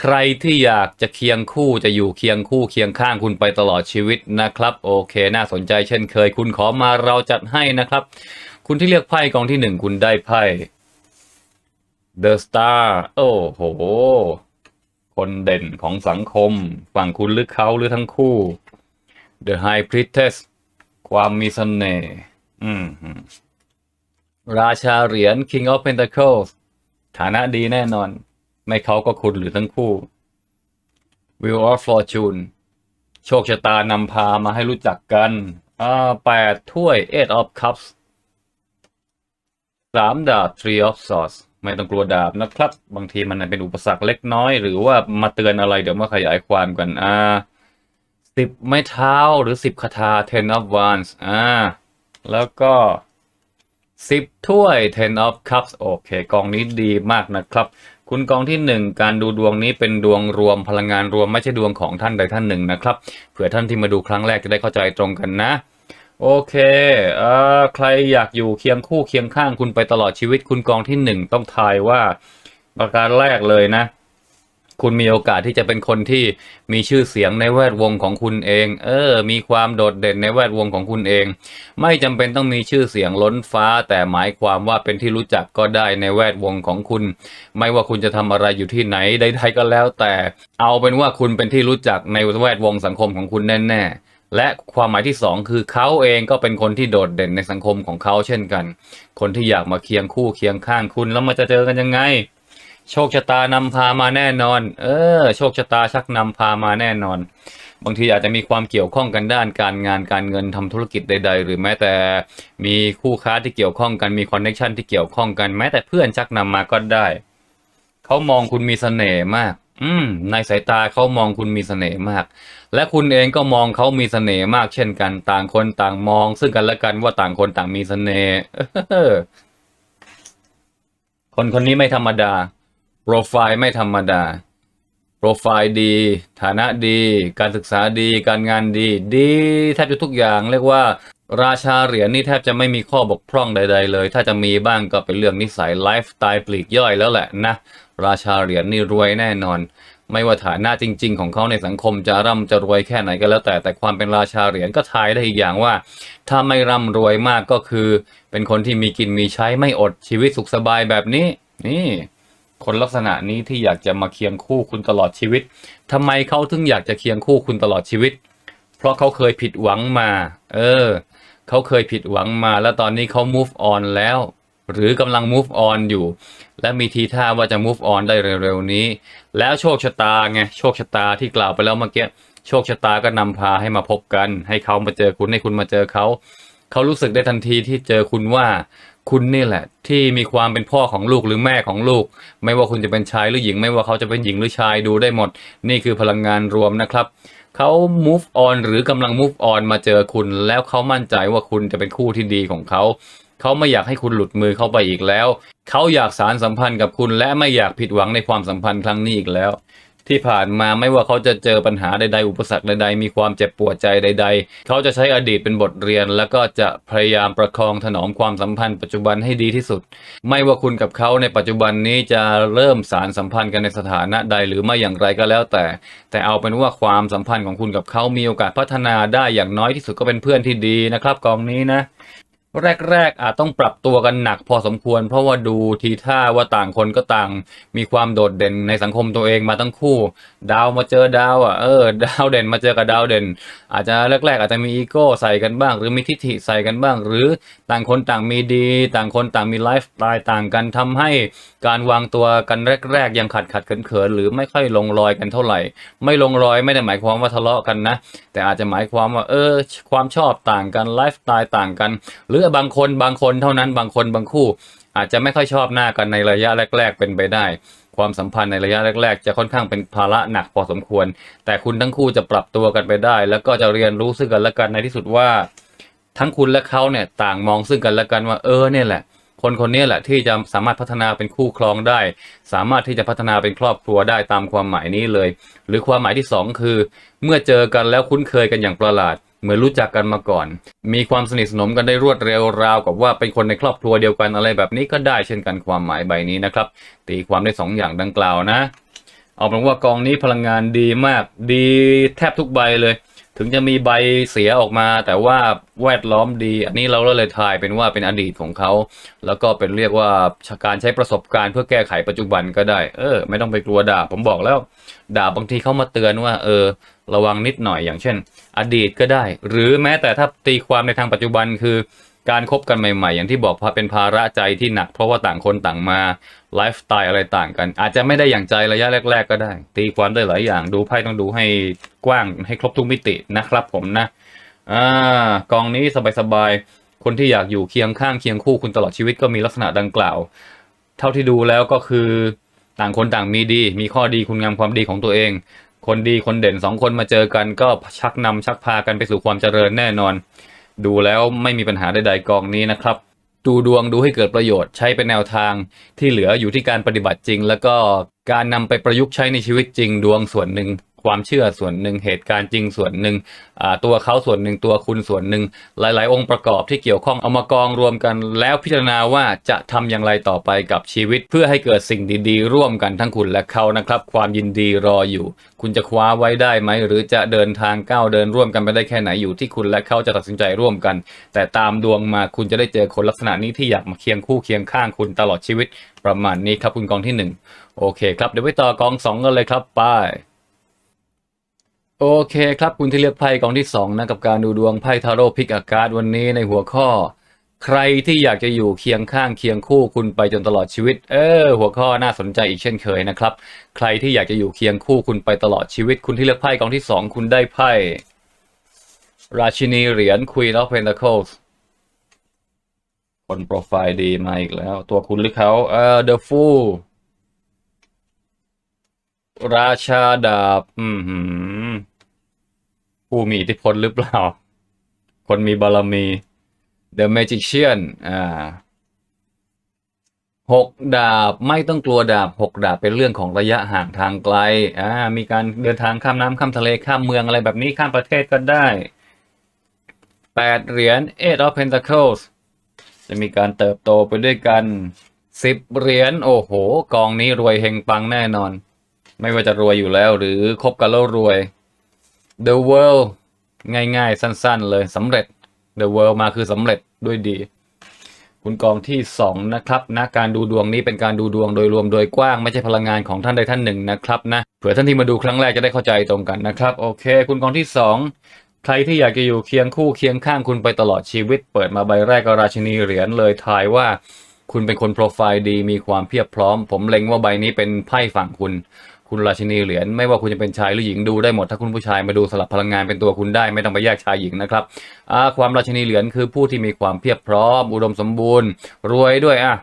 ใครที่อยากจะเคียงคู่จะอยู่เคียงคู่เคียงข้างคุณไปตลอดชีวิตนะครับ โอเค น่าสนใจเช่นเคย คุณขอมาเราจัดให้นะครับ คุณที่เลือกไพ่กองที่หนึ่งคุณได้ไพ่ The Star โอ้โห คนเด่นของสังคม ฝั่งคุณหรือเขาหรือทั้งคู่ The High Priestess ความมีเสน่ห์ราชาเหรียญ King of Pentacles ฐานะดีแน่นอน ไม่เขาก็คุณหรือทั้งคู่ Wheel of Fortune โชคชะตานำพามาให้รู้จักกัน อ่าแปดถ้วย Eight of Cups สามดาบ Three of Swords ไม่ต้องกลัวดาบนะครับ บางทีมันเป็นอุปสรรคเล็กน้อย หรือว่ามาเตือนอะไรเดี๋ยวมาขยายความกัน อ่าสิบไม้เท้าหรือสิบคาถา Ten of Wands อ่า แล้วก็สิบถ้วย ten of cups โอเค กองนี้ดีมากนะครับ คุณกองที่หนึ่งการดูดวงนี้เป็นดวงรวมพลังงานรวมไม่ใช่ดวงของท่านใดท่านหนึ่งนะครับเผื่อท่านที่มาดูครั้งแรกจะได้เข้าใจตรงกันนะ โอเคเอ่อใครอยากอยู่เคียงคู่เคียงข้างคุณไปตลอดชีวิต คุณกองที่หนึ่งต้องทายว่าประการแรกเลยนะ คุณมีโอกาสที่จะเป็นคนที่มีชื่อเสียงในแวดวงของคุณเอง เออ มีความโดดเด่นในแวดวงของคุณเอง ไม่จำเป็นต้องมีชื่อเสียงล้นฟ้า แต่หมายความว่าเป็นที่รู้จักก็ได้ในแวดวงของคุณ ไม่ว่าคุณจะทำอะไรอยู่ที่ไหนใดๆก็แล้ว แต่ เอาเป็นว่าคุณเป็นที่รู้จักในแวดวงสังคมของคุณแน่ๆและความหมายที่สองคือเขาเองก็เป็นคนที่โดดเด่นในสังคมของเขาเช่นกัน คนที่อยากมาเคียงคู่เคียงข้างคุณแล้วมันจะเจอกันยังไง โชคชะตานำพามาแน่นอน เออ โชคชะตาชักนำพามาแน่นอน บางทีอาจจะมีความเกี่ยวข้องกันด้านการงานการเงินทำธุรกิจใด ๆ หรือแม้แต่มีคู่ค้าที่เกี่ยวข้องกันมีคอนเน็ชันที่เกี่ยวข้องกันแม้แต่เพื่อนชักนำมาก็ได้ เขามองคุณมีเสน่ห์มาก อืม ในสายตาเขามองคุณมีเสน่ห์มาก และคุณเองก็มองเขามีเสน่ห์มาก เช่นกันต่างคนต่างมอง ซึ่งกันและกันว่าต่างคนต่างมีเสน่ห์คนคนนี้ไม่ธรรมดา โปรไฟล์ไม่ธรรมดา โปรไฟล์ดี ฐานะดี การศึกษาดี การงานดี ดีแทบจะทุกอย่างเรียกว่า ราชาเหรียญนี่แทบจะไม่มีข้อบกพร่องใด ๆ เลย ถ้าจะมีบ้างก็เป็นเรื่องนิสัยไลฟ์สไตล์ปลีกย่อยแล้วแหละนะ ราชาเหรียญนี่รวยแน่นอน ไม่ว่าฐานะจริง ๆ ของเขาในสังคมจะร่ำจะรวยแค่ไหนก็แล้วแต่ แต่ความเป็นราชาเหรียญก็ทายได้อีกอย่างว่า ถ้าไม่ร่ำรวยมากก็คือ เป็นคนที่มีกินมีใช้ไม่อดชีวิตสุขสบายแบบนี้ นี่ คนลักษณะนี้ที่อยากจะมาเคียงคู่คุณตลอดชีวิตทำไมเขาถึงอยากจะเคียงคู่คุณตลอดชีวิต เพราะเขาเคยผิดหวังมา เออ เขาเคยผิดหวังมา แล้วตอนนี้เขา move on แล้ว หรือกำลัง move on อยู่ และมีทีท่าว่าจะ move on ได้เร็วๆนี้ แล้วโชคชะตาไง โชคชะตาที่กล่าวไปแล้วเมื่อกี้โชคชะตาก็นำพาให้มาพบกัน ให้เขามาเจอคุณให้คุณมาเจอเขา เขารู้สึกได้ทันทีที่เจอคุณว่า คุณนี่แหละ ที่มีความเป็นพ่อของลูกหรือแม่ของลูก ไม่ว่าคุณจะเป็นชายหรือหญิง ไม่ว่าเขาจะเป็นหญิงหรือชายดูได้หมด นี่คือพลังงานรวมนะครับเขา move on หรือกำลัง move on มาเจอคุณ แล้วเขามั่นใจว่าคุณจะเป็นคู่ที่ดีของเขา เขาไม่อยากให้คุณหลุดมือเข้าไปอีกแล้ว เขาอยากสารสัมพันธ์กับคุณและไม่อยากผิดหวังในความสัมพันธ์ครั้งนี้อีกแล้ว ที่ผ่านมาไม่ว่าเขาจะเจอปัญหาใดๆ อุปสรรคใดๆ มีความเจ็บปวดใจใด ๆ เขาจะใช้อดีตเป็นบทเรียน แล้วก็จะพยายามประคองถนอมความสัมพันธ์ปัจจุบันให้ดีที่สุด ไม่ว่าคุณกับเขาในปัจจุบันนี้จะเริ่มสารสัมพันธ์กันในสถานะใดหรือไม่อย่างไรก็แล้วแต่ แต่เอาเป็นว่าความสัมพันธ์ของคุณกับเขามีโอกาสพัฒนาได้อย่างน้อยที่สุดก็เป็นเพื่อนที่ดีนะครับกองนี้นะ แรกๆอาจต้องปรับตัวกันหนักพอสมควร เพราะว่าดูทีท่าว่าต่างคนก็ต่างมีความโดดเด่นในสังคมตัวเองมาทั้งคู่ ดาวมาเจอดาวอะเออดาวเด่นมาเจอกับดาวเด่น อาจจะแรกๆ อาจจะมีอีโก้ใส่กันบ้าง หรือมีทิฐิใส่กันบ้าง หรือต่างคนต่างมีดี ต่างคนต่างมีไลฟ์สไตล์ต่างกันทำให้การวางตัวกันแรก ๆ ยังขัดขัดเขินเขินๆหรือไม่ค่อยลงรอยกันเท่าไหร่ ไม่ลงรอยไม่ได้หมายความว่าทะเลาะกันนะ แต่อาจจะหมายความว่าเออความชอบต่างกันไลฟ์สไตล์ต่างกัน หรือบางคนบางคนเท่านั้นบางคนบางคู่ อาจจะไม่ค่อยชอบหน้ากันในระยะแรก ๆ เป็นไปได้ ความสัมพันธ์ในระยะแรก ๆ จะค่อนข้างเป็นภาระหนักพอสมควร แต่คุณทั้งคู่จะปรับตัวกันไปได้ แล้วก็จะเรียนรู้ซึ่งกันและกันในที่สุดว่า ทั้งคุณและเขาเนี่ยต่างมองซึ่งกันและกันว่าเออเนี่ยแหละคนคนนี้แหละที่จะสามารถพัฒนาเป็นคู่ครองได้ สามารถที่จะพัฒนาเป็นครอบครัวได้ตามความหมายนี้เลย หรือความหมายที่สองคือ เมื่อเจอกันแล้วคุ้นเคยกันอย่างประหลาด เหมือนรู้จักกันมาก่อน มีความสนิทสนมกันได้รวดเร็วราวกับว่าเป็นคนในครอบครัวเดียวกันอะไรแบบนี้ก็ได้เช่นกันความหมายใบนี้นะครับ ตีความได้สองอย่างดังกล่าวนะ เอาเป็นว่ากองนี้พลังงานดีมาก ดีแทบทุกใบเลย ถึงจะมีใบเสียออกมา แต่ว่าแวดล้อมดี อันนี้เราเลยทายเป็นว่าเป็นอดีตของเขา แล้วก็เป็นเรียกว่าการใช้ประสบการณ์เพื่อแก้ไขปัจจุบันก็ได้ เออ ไม่ต้องไปกลัวด่า ผมบอกแล้ว ด่าบางทีเขามาเตือนว่า เออ ระวังนิดหน่อยอย่างเช่น อดีตก็ได้ หรือแม้แต่ถ้าตีความในทางปัจจุบันคือการคบกันใหม่ ๆ อย่างที่บอกพาเป็นภาระใจที่หนัก เพราะว่าต่างคนต่างมาไลฟ์สไตล์อะไรต่างกัน อาจจะไม่ได้อย่างใจระยะแรก ๆ ก็ได้ ตีความได้หลายอย่างดูไพ่ต้องดูให้กว้างให้ครบทุกมิตินะครับผมนะอ่ากองนี้สบายๆคนที่อยากอยู่เคียงข้างเคียงคู่คุณตลอดชีวิตก็มีลักษณะดังกล่าว เท่าที่ดูแล้วก็คือต่างคนต่างมีดี มีข้อดีคุณงามความดีของตัวเอง คนดีคนเด่นสองคนมาเจอกันก็ชักนำชักพากันไปสู่ความเจริญแน่นอน ดูแล้วไม่มีปัญหาใดๆกองนี้นะครับ ดูดวงดูให้เกิดประโยชน์ใช้เป็นแนวทางที่เหลืออยู่ที่การปฏิบัติจริง แล้วก็ การนำไปประยุกต์ใช้ในชีวิตจริงดวงส่วนหนึ่งความเชื่อส่วนหนึ่งเหตุการณ์จริงส่วนหนึ่งตัวเขาส่วนหนึ่งตัวคุณส่วนหนึ่งหลาย ๆ องค์ประกอบที่เกี่ยวข้องเอามากองรวมกัน แล้วพิจารณาว่าจะทำอย่างไรต่อไปกับชีวิต เพื่อให้เกิดสิ่งดีๆ ร่วมกันทั้งคุณและเขานะครับ ความยินดีรออยู่ คุณจะคว้าไว้ได้ไหม หรือจะเดินทางก้าวเดินร่วมกันไปได้แค่ไหนอยู่ที่คุณและเขาจะตัดสินใจร่วมกัน แต่ตามดวงมาคุณจะได้เจอคนลักษณะนี้ที่อยากมาเคียงคู่เคียงข้างคุณตลอดชีวิตประมาณนี้ครับคุณกองที่หนึ่ง โอเคครับเดี๋ยวไปต่อกองสองกันเลยครับไปโอเคครับคุณที่เลือกไพ่กองที่สองนะกับการดูดวงไพ่ทาโร่พิกอากาศวันนี้ในหัวข้อ ใครที่อยากจะอยู่เคียงข้างเคียงคู่คุณไปจนตลอดชีวิต เออ หัวข้อน่าสนใจอีกเช่นเคยนะครับ ใครที่อยากจะอยู่เคียงคู่คุณไปตลอดชีวิต คุณที่เลือกไพ่กองที่สองคุณได้ไพ่ราชินีเหรียญ Queen of Pentacles คนโปรไฟล์ดีมาอีกแล้ว ตัวคุณหรือเขาเออ The Fool ราชาดาบ อืมผู้มีอิทธิพลหรือเปล่า คนมีบารมี The Magician อ่าหกดาบไม่ต้องกลัวดาบหกดาบเป็นเรื่องของระยะห่างทางไกล อ่า มีการเดินทางข้ามน้ำข้ามทะเลข้ามเมืองอะไรแบบนี้ข้ามประเทศก็ได้แปดเหรียญ Eight of Pentacles จะมีการเติบโตไปด้วยกันสิบเหรียญ โอ้โห กองนี้รวยเฮงปังแน่นอน ไม่ว่าจะรวยอยู่แล้วหรือคบกันแล้วรวย The World ง่ายๆ สั้นๆ เลยสำเร็จ The World มาคือสำเร็จด้วยดี คุณกองที่ 2 นะครับนะการดูดวงนี้เป็นการดูดวงโดยรวมโดยกว้างไม่ใช่พลังงานของท่านใดท่านหนึ่งนะครับนะเผื่อท่านที่มาดูครั้งแรกจะได้เข้าใจตรงกันนะครับ โอเค คุณกองที่ 2ใครที่อยากจะอยู่เคียงคู่เคียงข้างคุณไปตลอดชีวิต เปิดมาใบแรกก็ราชินีเหรียญเลยทายว่า คุณเป็นคนโปรไฟล์ดีมีความเพียบพร้อม ผมเล็งว่าใบนี้เป็นไพ่ฝั่งคุณ คุณราชินีเหรียญไม่ว่าคุณจะเป็นชายหรือหญิงดูได้หมดถ้าคุณผู้ชายมาดูสลับพลังงานเป็นตัวคุณได้ไม่ต้องไปแยกชายหญิงนะครับความราชินีเหรียญคือผู้ที่มีความเพียบพร้อมอุดมสมบูรณ์ รวยด้วยอะ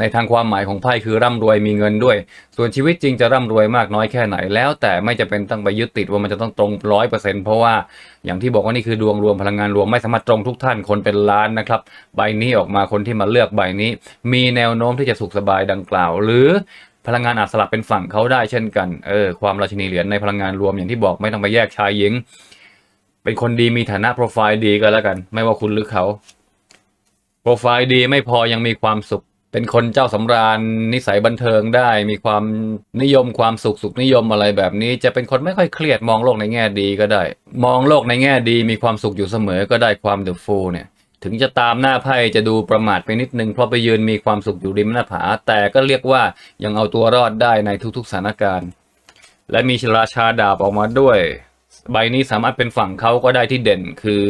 ในทางความหมายของไพ่คือร่ำรวยมีเงินด้วย ส่วนชีวิตจริงจะร่ำรวยมากน้อยแค่ไหนแล้ว แต่ไม่จะเป็นต้องไปยึดติดว่ามันจะต้องตรงร้อยเปอร์เซ็นต์เพราะว่าอย่างที่บอกว่านี่คือดวงรวมพลังงานรวมไม่สามารถตรงทุกท่านคนเป็นล้านนะครับ ใบนี้ออกมาคนที่มาเลือกใบนี้ มีแนวโน้มที่จะสุขสบายดังกล่าว หรือพลังงานอาจสลับเป็นฝั่งเขาได้เช่นกัน เออ ความราชินีเหรียญในพลังงานรวมอย่างที่บอกไม่ต้องไปแยกชายหญิง เป็นคนดีมีฐานะโปรไฟล์ดีก็แล้วกัน ไม่ว่าคุณหรือเขา โปรไฟล์ดีไม่พอยังมีความสุข เป็นคนเจ้าสำราญนิสัยบันเทิงได้ มีความนิยมความสุขสุขนิยมอะไรแบบนี้ จะเป็นคนไม่ค่อยเครียดมองโลกในแง่ดีก็ได้ มองโลกในแง่ดีมีความสุขอยู่เสมอก็ได้ความเดอะฟูลเนี่ย ถึงจะตามหน้าไพ่จะดูประมาทไปนิดนึงเพราะไปยืนมีความสุขอยู่ริมหน้าผา แต่ก็เรียกว่ายังเอาตัวรอดได้ในทุกๆสถานการณ์ และมีราชาดาบออกมาด้วย ใบนี้สามารถเป็นฝั่งเขาก็ได้ที่เด่นคือ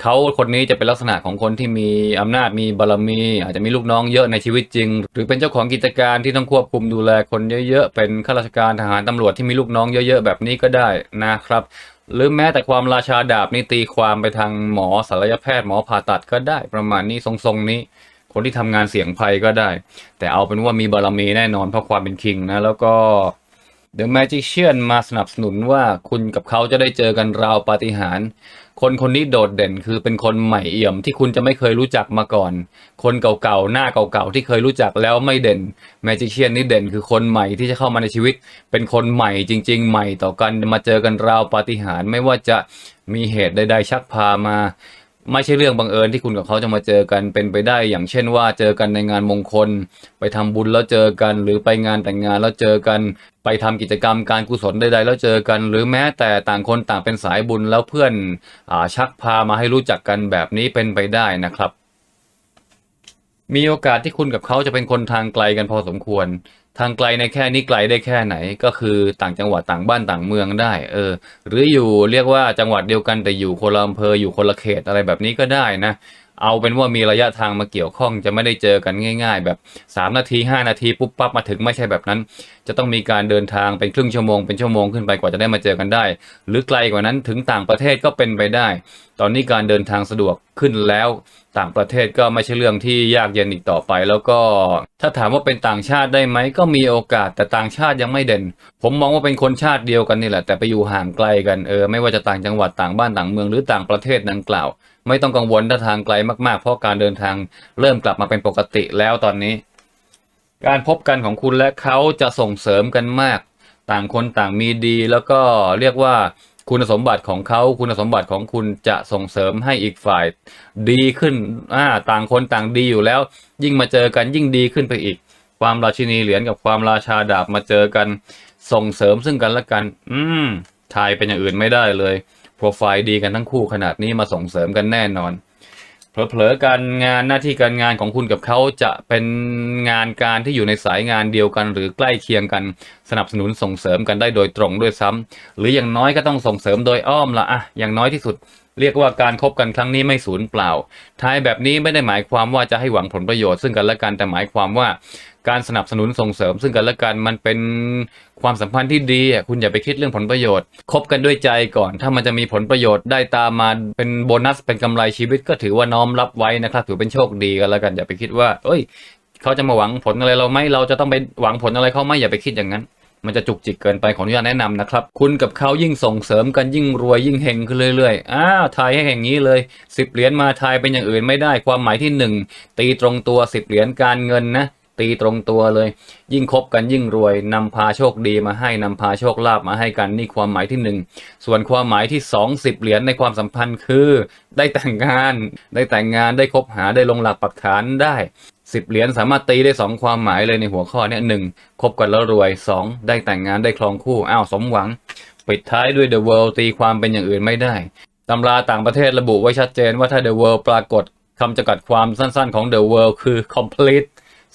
เขาคนนี้จะเป็นลักษณะของคนที่มีอำนาจมีบารมี อาจจะมีลูกน้องเยอะในชีวิตจริง หรือเป็นเจ้าของกิจการที่ต้องควบคุมดูแลคนเยอะๆ เป็นข้าราชการทหารตำรวจที่มีลูกน้องเยอะๆ แบบนี้ก็ได้นะครับ หรือแม้แต่ความราชาดาบนี่ตีความไปทางหมอศัลยแพทย์หมอผ่าตัดก็ได้ประมาณนี้ทรงๆนี้ คนที่ทำงานเสี่ยงภัยก็ได้ แต่เอาเป็นว่ามีบารมีแน่นอนเพราะความเป็นคิงนะแล้วก็ The Magician มาสนับสนุนว่าคุณกับเขาจะได้เจอกันราวปาฏิหาริย์คนคนนี้โดดเด่นคือเป็นคนใหม่เอี่ยมที่คุณจะไม่เคยรู้จักมาก่อน คนเก่าๆ หน้าเก่าๆ ที่เคยรู้จักแล้วไม่เด่น Magician นี่เด่นคือคนใหม่ที่จะเข้ามาในชีวิต เป็นคนใหม่จริง ๆ ใหม่ต่อกันมาเจอกันราวปาฏิหาริย์ไม่ว่าจะมีเหตุใดๆชักพามา ไม่ใช่เรื่องบังเอิญที่คุณกับเขาจะมาเจอกันเป็นไปได้ อย่างเช่นว่าเจอกันในงานมงคล ไปทำบุญแล้วเจอกัน หรือไปงานแต่งงานแล้วเจอกัน ไปทำกิจกรรมการกุศลใดๆแล้วเจอกัน หรือแม้แต่ต่างคนต่างเป็นสายบุญแล้วเพื่อนอาชักพามาให้รู้จักกันแบบนี้เป็นไปได้นะครับ มีโอกาสที่คุณกับเขาจะเป็นคนทางไกลกันพอสมควร ทางไกลในแค่นี้ไกลได้แค่ไหนก็คือต่างจังหวัดต่างบ้านต่างเมืองได้ เออ หรืออยู่เรียกว่าจังหวัดเดียวกันแต่อยู่คนละอำเภออยู่คนละเขตอะไรแบบนี้ก็ได้นะ เอาเป็นว่ามีระยะทางมาเกี่ยวข้องจะไม่ได้เจอกันง่าย ๆ แบบ 3 นาที 5 นาทีปุ๊บปั๊บมาถึงไม่ใช่แบบนั้น จะต้องมีการเดินทางเป็นครึ่งชั่วโมงเป็นชั่วโมงขึ้นไปกว่าจะได้มาเจอกันได้ หรือไกลกว่านั้นถึงต่างประเทศก็เป็นไปได้ ตอนนี้การเดินทางสะดวกขึ้นแล้วต่างประเทศก็ไม่ใช่เรื่องที่ยากเย็นอีกต่อไป แล้วก็ถ้าถามว่าเป็นต่างชาติได้ไหมก็มีโอกาสแต่ต่างชาติยังไม่เด่น ผมมองว่าเป็นคนชาติเดียวกันนี่แหละแต่ไปอยู่ห่างไกลกันเออไม่ว่าจะต่างจังหวัดต่างบ้านต่างเมืองหรือต่างประเทศดังกล่าว ไม่ต้องกังวลถ้าทางไกลมากๆ เพราะการเดินทางเริ่มกลับมาเป็นปกติแล้วตอนนี้ การพบกันของคุณและเขาจะส่งเสริมกันมาก ต่างคนต่างมีดี แล้วก็เรียกว่าคุณสมบัติของเขาคุณสมบัติของคุณจะส่งเสริมให้อีกฝ่าย ดีขึ้นอ่าต่างคนต่างดีอยู่แล้ว ยิ่งมาเจอกันยิ่งดีขึ้นไปอีก ความราชินีเหรียญกับความราชาดาบมาเจอกัน ส่งเสริมซึ่งกันและกัน อืมทายเป็นอย่างอื่นไม่ได้เลย โปรไฟล์ดีกันทั้งคู่ขนาดนี้มาส่งเสริมกันแน่นอน เผลอๆการงานหน้าที่การงานของคุณกับเขาจะเป็นงานการที่อยู่ในสายงานเดียวกัน หรือใกล้เคียงกันสนับสนุนส่งเสริมกันได้โดยตรงด้วยซ้ำหรืออย่างน้อยก็ต้องส่งเสริมโดยอ้อมละอะอย่างน้อยที่สุดเรียกว่าการคบกันครั้งนี้ไม่สูญเปล่า ท้ายแบบนี้ไม่ได้หมายความว่าจะให้หวังผลประโยชน์ซึ่งกันและกันแต่หมายความว่า การสนับสนุนส่งเสริมซึ่งกันและกันมันเป็นความสัมพันธ์ที่ดีอะคุณอย่าไปคิดเรื่องผลประโยชน์คบกันด้วยใจก่อน ถ้ามันจะมีผลประโยชน์ได้ตามมาเป็นโบนัสเป็นกำไรชีวิตก็ถือว่าน้อมรับไว้นะครับถือเป็นโชคดีกันแล้วกันอย่าไปคิดว่า เอ้ย เขาจะมาหวังผลอะไรเราไหมเราจะต้องไปหวังผลอะไรเขาไหมอย่าไปคิดอย่างนั้นมันจะจุกจิกเกินไปขออนุญาตแนะนำนะครับ คุณกับเขายิ่งส่งเสริมกันยิ่งรวยยิ่งเฮงขึ้นเรื่อยๆอ้าวทายให้อย่างนี้เลยสิบเหรียญมาทายเป็นอย่างอื่นไม่ได้ความหมายที่หนึ่งตีตรงตัวสิบเหรียญการเงินนะ ตีตรงตัวเลย ยิ่งคบกันยิ่งรวยนำพาโชคดีมาให้นำพาโชคลาภมาให้กันนี่ความหมายที่หนึ่งส่วนความหมายที่สองสิบเหรียญในความสัมพันธ์คือ ได้แต่งงาน ได้แต่งงานได้คบหาได้ลงหลักปักฐานได้สิบเหรียญสามารถตีได้สองความหมายเลยในหัวข้อเนี้ยหนึ่งคบกันแล้วรวยสองได้แต่งงานได้ครองคู่อ้าวสมหวัง ปิดท้ายด้วย The World ตีความเป็นอย่างอื่นไม่ได้ตำราต่างประเทศระบุไว้ชัดเจนว่าถ้า The World ปรากฏคำจำกัดความสั้นๆของ The World คือ complete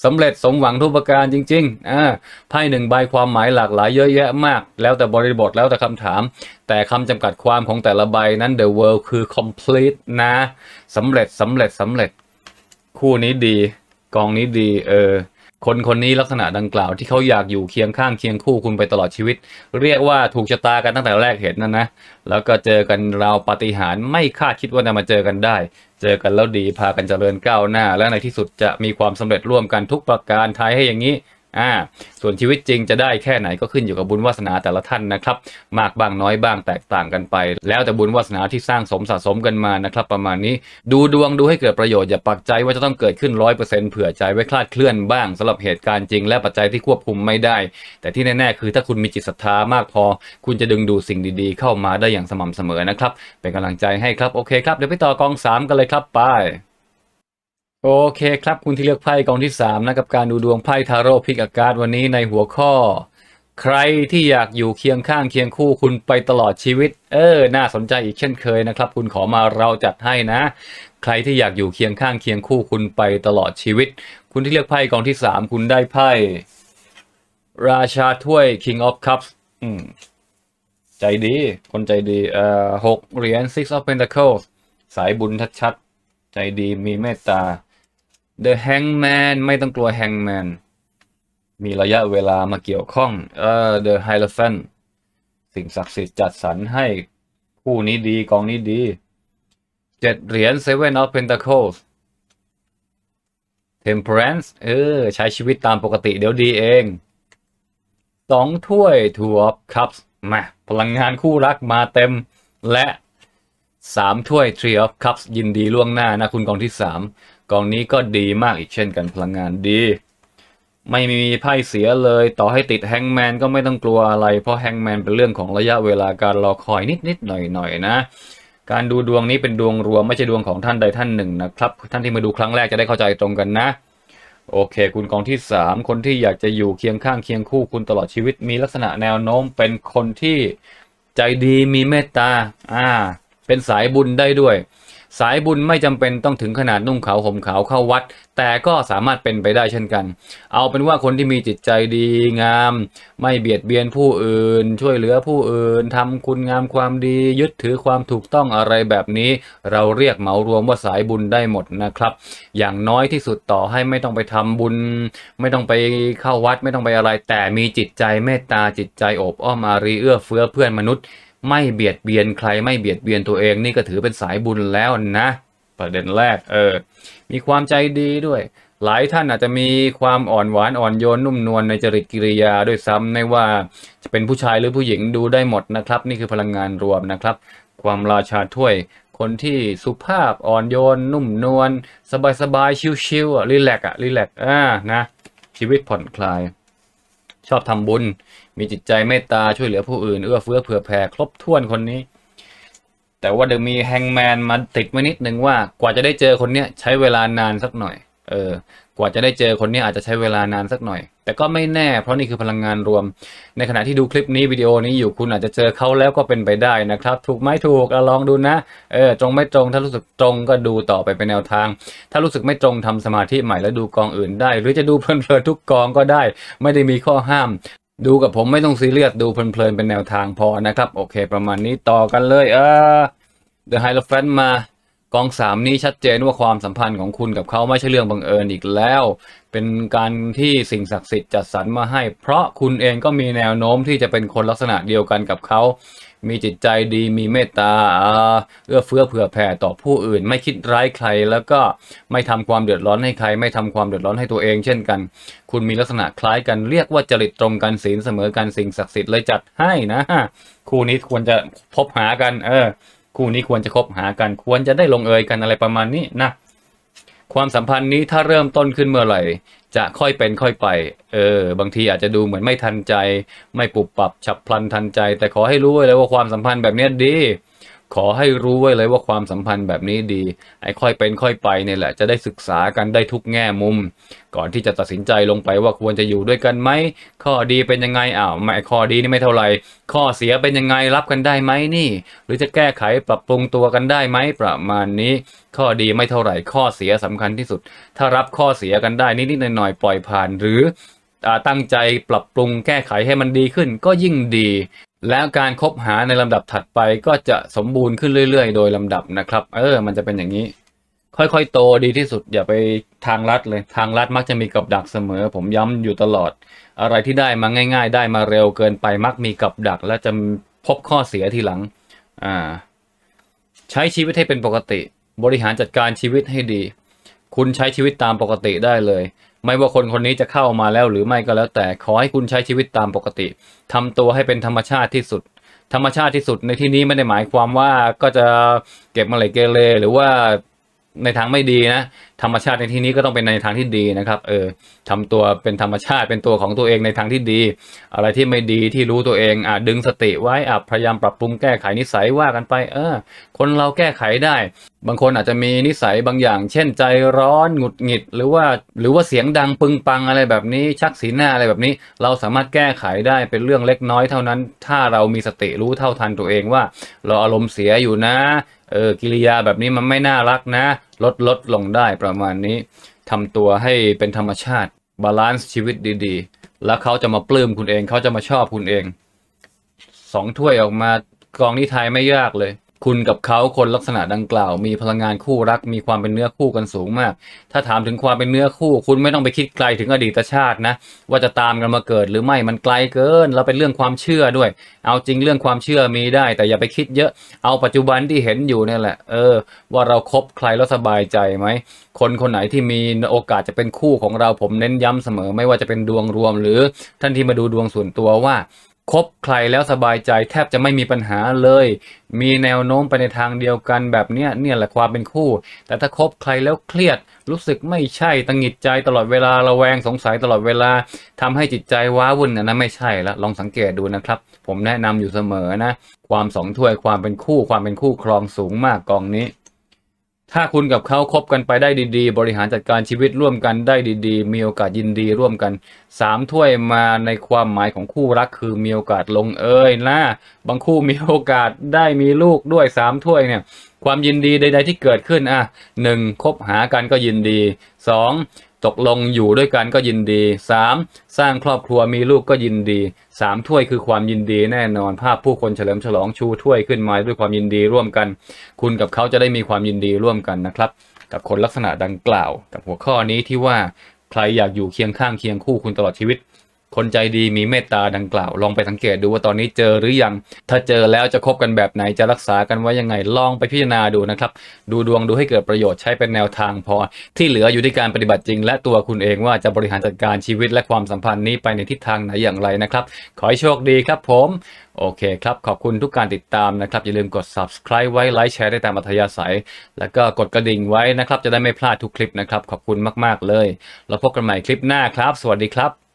สำเร็จสมหวังทุกประการจริงๆอ่าไพ่หนึ่งใบความหมายหลากหลายเยอะแยะมาก แล้วแต่บริบทแล้วแต่คำถาม แต่คำจำกัดความของแต่ละใบนั้น The World คือ complete นะสำเร็จสำเร็จสำเร็จ คู่นี้ดี กองนี้ดี เออคนคนนี้ลักษณะดังกล่าวที่เขาอยากอยู่เคียงข้างเคียงคู่คุณไปตลอดชีวิต เรียกว่าถูกชะตากันตั้งแต่แรกเห็นนั่นนะ แล้วก็เจอกันราวปาฏิหาริย์ไม่คาดคิดว่าจะมาเจอกันได้ เจอกันแล้วดีพากันเจริญก้าวหน้า และในที่สุดจะมีความสำเร็จร่วมกันทุกประการทายให้อย่างนี้ อ่าส่วนชีวิตจริงจะได้แค่ไหนก็ขึ้นอยู่กับบุญวาสนาแต่ละท่านนะครับ มากบ้างน้อยบ้างแตกต่างกันไป แล้วแต่บุญวาสนาที่สร้างสมสะสมกันมานะครับ ประมาณนี้ดูดวงดูให้เกิดประโยชน์อย่าปักใจว่าจะต้องเกิดขึ้นร้อยเปอร์เซ็นต์เผื่อใจไว้คลาดเคลื่อนบ้างสำหรับเหตุการณ์จริง และปัจจัยที่ควบคุมไม่ได้ แต่ที่แน่ๆคือถ้าคุณมีจิตศรัทธามากพอ คุณจะดึงดูดสิ่งดีๆ เข้ามาได้อย่างสม่ำเสมอนะครับเป็นกำลังใจให้ครับโอเคครับเดี๋ยวไปต่อกองสามกันเลยครับไป โอเคครับคุณที่เลือกไพ่กองที่3นะกับการดูดวงไพ่ทาโร่พิกอากาศวันนี้ในหัวข้อ ใครที่อยากอยู่เคียงข้างเคียงคู่คุณไปตลอดชีวิต เออ น่าสนใจอีกเช่นเคยนะครับ คุณขอมาเราจัดให้นะ ใครที่อยากอยู่เคียงข้างเคียงคู่คุณไปตลอดชีวิต คุณที่เลือกไพ่กองที่สามคุณได้ไพ่ราชาถ้วย King of Cups อืมใจดี คนใจดีเอ่อหกเหรียญ Six of Pentacles สายบุญชัดๆ ใจดีมีเมตตา The Hangman ไม่ต้องกลัว Hangman มีระยะเวลามาเกี่ยวข้อง เอ่อ The Hierophant สิ่งศักดิ์สิทธิ์จัดสรรให้คู่นี้ดีกองนี้ดีเจ็ดเหรียญ Seven of Pentacles Temperance เออ ใช้ชีวิตตามปกติเดี๋ยวดีเองสองถ้วย Two of Cups มาพลังงานคู่รักมาเต็มและ สามถ้วย Tree of Cups ยินดีล่วงหน้านะคุณกองที่สามกองนี้ก็ดีมากอีกเช่นกันพลังงานดี ไม่มีไพ่เสียเลย ต่อให้ติดแฮงแมนก็ไม่ต้องกลัวอะไร เพราะแฮงแมนเป็นเรื่องของระยะเวลาการรอคอยนิดๆหน่อยๆนะการดูดวงนี้เป็นดวงรวมไม่ใช่ดวงของท่านใดท่านหนึ่งนะครับท่านที่มาดูครั้งแรกจะได้เข้าใจตรงกันนะ โอเค คุณกองที่สามคนที่อยากจะอยู่เคียงข้างเคียงคู่คุณตลอดชีวิตมีลักษณะแนวโน้มเป็นคนที่ใจดีมีเมตตาอ่า เป็นสายบุญได้ด้วย สายบุญไม่จำเป็นต้องถึงขนาดนุ่งขาวห่มขาวเข้าวัด แต่ก็สามารถเป็นไปได้เช่นกัน เอาเป็นว่าคนที่มีจิตใจดีงาม ไม่เบียดเบียนผู้อื่น ช่วยเหลือผู้อื่นทำคุณงามความดี ยึดถือความถูกต้องอะไรแบบนี้ เราเรียกเหมารวมว่าสายบุญได้หมดนะครับ อย่างน้อยที่สุดต่อให้ไม่ต้องไปทำบุญ ไม่ต้องไปเข้าวัดไม่ต้องไปอะไร แต่มีจิตใจเมตตาจิตใจโอบอ้อมอารีเอื้อเฟื้อเพื่อนมนุษย์ ไม่เบียดเบียนใครไม่เบียดเบียนตัวเองนี่ก็ถือเป็นสายบุญแล้วนะ ประเด็นแรกเออมีความใจดีด้วย หลายท่านอาจจะมีความอ่อนหวานอ่อนโยนนุ่มนวลในจริตกิริยาด้วยซ้ำไม่ว่าจะเป็นผู้ชายหรือผู้หญิงดูได้หมดนะครับ นี่คือพลังงานรวมนะครับ ความราชาถ้วย คนที่สุภาพอ่อนโยนนุ่มนวลสบายๆชิวๆอะรีแลกอะรีแลกอ่านะชีวิตผ่อนคลาย ชอบทำบุญ มีจิตใจเมตตาช่วยเหลือผู้อื่น เอื้อเฟื้อเผื่อแผ่ครบถ้วนคนนี้ แต่ว่าเดี๋ยวมีแฮงแมนมาติดไว้นิดนึงว่ากว่าจะได้เจอคนเนี้ยใช้เวลานานสักหน่อย เออ กว่าจะได้เจอคนเนี้ยอาจจะใช้เวลานานสักหน่อย แต่ก็ไม่แน่ เพราะนี่คือพลังงานรวม ในขณะที่ดูคลิปนี้วิดีโอนี้อยู่คุณอาจจะเจอเขาแล้วก็เป็นไปได้นะครับ ถูกไหมถูกอลองดูนะ เออ ตรงไม่ตรง ถ้ารู้สึกตรงก็ดูต่อไปเป็นแนวทาง ถ้ารู้สึกไม่ตรงทำสมาธิใหม่แล้วดูกองอื่นได้ หรือจะดูเพลินๆทุกกองก็ได้ ไม่ได้มีข้อห้าม ดูกับผมไม่ต้องซีเรียสดูเพลินๆเป็นแนวทางพอนะครับ โอเค ประมาณนี้ต่อกันเลย เออ The h i e r o p h a n t มา กองสามนี้ชัดเจนว่าความสัมพันธ์ของคุณกับเขาไม่ใช่เรื่องบังเอิญอีกแล้ว เป็นการที่สิ่งศักดิ์สิทธิ์จัดสรรมาให้ เพราะคุณเองก็มีแนวโน้มที่จะเป็นคนลักษณะเดียวกันกับเขา มีจิตใจดีมีเมตตาเอื้อเฟื้อเผื่อแผ่ต่อผู้อื่น ไม่คิดร้ายใคร แล้วก็ไม่ทำความเดือดร้อนให้ใคร ไม่ทำความเดือดร้อนให้ตัวเอง เช่นกัน คุณมีลักษณะคล้ายกันเรียกว่าจริตตรงกันศีลเสมอกันสิ่งศักดิ์สิทธิ์เลยจัดให้นะคู่นี้ควรจะพบหากัน เออ คู่นี้ควรจะคบหากันควรจะได้ลงเอยกันอะไรประมาณนี้นะความสัมพันธ์นี้ถ้าเริ่มต้นขึ้นเมื่อไหร่ จะค่อยเป็นค่อยไป เออ บางทีอาจจะดูเหมือนไม่ทันใจ ไม่ปุบปรับฉับพลันทันใจ แต่ขอให้รู้ไว้เลยว่าความสัมพันธ์แบบนี้ดี ขอให้รู้ไว้เลยว่าความสัมพันธ์แบบนี้ดีไอ้ค่อยเป็นค่อยไปเนี่ยแหละจะได้ศึกษากันได้ทุกแง่มุม ก่อนที่จะตัดสินใจลงไปว่าควรจะอยู่ด้วยกันไหมข้อดีเป็นยังไงอ้าวไม่ข้อดีนี่ไม่เท่าไหร่ข้อเสียเป็นยังไงรับกันได้ไหมนี่ หรือจะแก้ไขปรับปรุงตัวกันได้ไหมประมาณนี้ ข้อดีไม่เท่าไหร่ข้อเสียสำคัญที่สุด ถ้ารับข้อเสียกันได้นิดๆหน่อยๆปล่อยผ่านหรือตั้งใจปรับปรุงแก้ไขให้มันดีขึ้นก็ยิ่งดี แล้วการคบหาในลำดับถัดไปก็จะสมบูรณ์ขึ้นเรื่อย ๆ โดยลำดับนะครับ เออ มันจะเป็นอย่างนี้ ค่อยๆ โตดีที่สุดอย่าไปทางลัดเลยทางลัดมักจะมีกับดักเสมอ ผมย้ำอยู่ตลอด อะไรที่ได้มาง่าย ๆ ได้มาเร็วเกินไปมักมีกับดัก และจะพบข้อเสียทีหลัง อ่า ใช้ชีวิตให้เป็นปกติ บริหารจัดการชีวิตให้ดี คุณใช้ชีวิตตามปกติได้เลย ไม่ว่าคนคนนี้จะเข้ามาแล้วหรือไม่ก็แล้วแต่ขอให้คุณใช้ชีวิตตามปกติทำตัวให้เป็นธรรมชาติที่สุด ธรรมชาติที่สุดในที่นี้ไม่ได้หมายความว่าก็จะเก็บมาเลยเกเรหรือว่า ในทางไม่ดีนะธรรมชาติในที่นี้ก็ต้องเป็นในทางที่ดีนะครับเออทำตัวเป็นธรรมชาติเป็นตัวของตัวเองในทางที่ดี อะไรที่ไม่ดีที่รู้ตัวเองอะดึงสติไว้อะพยายามปรับปรุงแก้ไขนิสัยว่ากันไป เออ คนเราแก้ไขได้ บางคนอาจจะมีนิสัยบางอย่าง เช่นใจร้อนหงุดหงิด หรือว่าหรือว่าเสียงดังปึงปังอะไรแบบนี้ ชักสีหน้าอะไรแบบนี้ เราสามารถแก้ไขได้เป็นเรื่องเล็กน้อยเท่านั้น ถ้าเรามีสติรู้เท่าทันตัวเองว่า เราอารมณ์เสียอยู่นะ เออกิริยาแบบนี้มันไม่น่ารักนะ ลดลดลงได้ประมาณนี้ทำตัวให้เป็นธรรมชาติบาลานซ์ชีวิตดีๆ แล้วเขาจะมาปลื้มคุณเอง เขาจะมาชอบคุณเองสองถ้วยออกมากองนี้ทายไม่ยากเลย คุณกับเขาคนลักษณะดังกล่าว มีพลังงานคู่รักมีความเป็นเนื้อคู่กันสูงมาก ถ้าถามถึงความเป็นเนื้อคู่ คุณไม่ต้องไปคิดไกลถึงอดีตชาตินะ ว่าจะตามกันมาเกิดหรือไม่มันไกลเกินแล้วเป็นเรื่องความเชื่อด้วย เอาจริงเรื่องความเชื่อมีได้ แต่อย่าไปคิดเยอะเอาปัจจุบันที่เห็นอยู่เนี่ยแหละ เออ ว่าเราครบใครแล้วสบายใจไหมคนคนไหนที่มีโอกาสจะเป็นคู่ของเราผมเน้นย้ำเสมอ ไม่ว่าจะเป็นดวงรวม หรือท่านที่มาดูดวงส่วนตัวว่า คบใครแล้วสบายใจแทบจะไม่มีปัญหาเลย มีแนวโน้มไปในทางเดียวกันแบบเนี้ยเนี่ยแหละความเป็นคู่ แต่ถ้าคบใครแล้วเครียด รู้สึกไม่ใช่ตังหงิดใจตลอดเวลาระแวงสงสัยตลอดเวลาทำให้จิตใจว้าวุ่นอันนั้นไม่ใช่ละลองสังเกตดูนะครับ ผมแนะนำอยู่เสมอนะ ความสองถ้วยความเป็นคู่ ความเป็นคู่ครองสูงมากกองนี้ ถ้าคุณกับเขาคบกันไปได้ดีๆ บริหารจัดการชีวิตร่วมกันได้ดีๆ มีโอกาสยินดีร่วมกันสามถ้วยมาในความหมายของคู่รักคือมีโอกาสลงเอยนะบางคู่มีโอกาสได้มีลูกด้วยสามถ้วยเนี่ยความยินดีใด ๆ ที่เกิดขึ้นอะหนึ่งคบหากันก็ยินดีสอง ตกลงอยู่ด้วยกันก็ยินดีสามสร้างครอบครัวมีลูกก็ยินดีสามถ้วยคือความยินดีแน่นอน ภาพผู้คนเฉลิมฉลองชูถ้วยขึ้นมาด้วยความยินดีร่วมกัน คุณกับเขาจะได้มีความยินดีร่วมกันนะครับ กับคนลักษณะดังกล่าว กับหัวข้อนี้ที่ว่าใครอยากอยู่เคียงข้างเคียงคู่คุณตลอดชีวิต คนใจดีมีเมตตาดังกล่าว ลองไปสังเกตดูว่าตอนนี้เจอหรือยัง ถ้าเจอแล้วจะคบกันแบบไหนจะรักษากันไว้ยังไงลองไปพิจารณาดูนะครับ ดูดวงดูให้เกิดประโยชน์ใช้เป็นแนวทางพอ ที่เหลืออยู่ที่การปฏิบัติจริง และตัวคุณเองว่าจะบริหารจัดการชีวิตและความสัมพันธ์นี้ไปในทิศทางไหนอย่างไรนะครับ ขอให้โชคดีครับผมโอเคครับ ขอบคุณทุกการติดตามนะครับ อย่าลืมกด subscribe ไว้ไลค์แชร์ได้ตามอัธยาศัย แล้วก็กดกระดิ่งไว้นะครับ จะได้ไม่พลาดทุกคลิปนะครับ ขอบคุณมาก ๆ เลย แล้วพบกันใหม่คลิปหน้าครับ สวัสดีครับ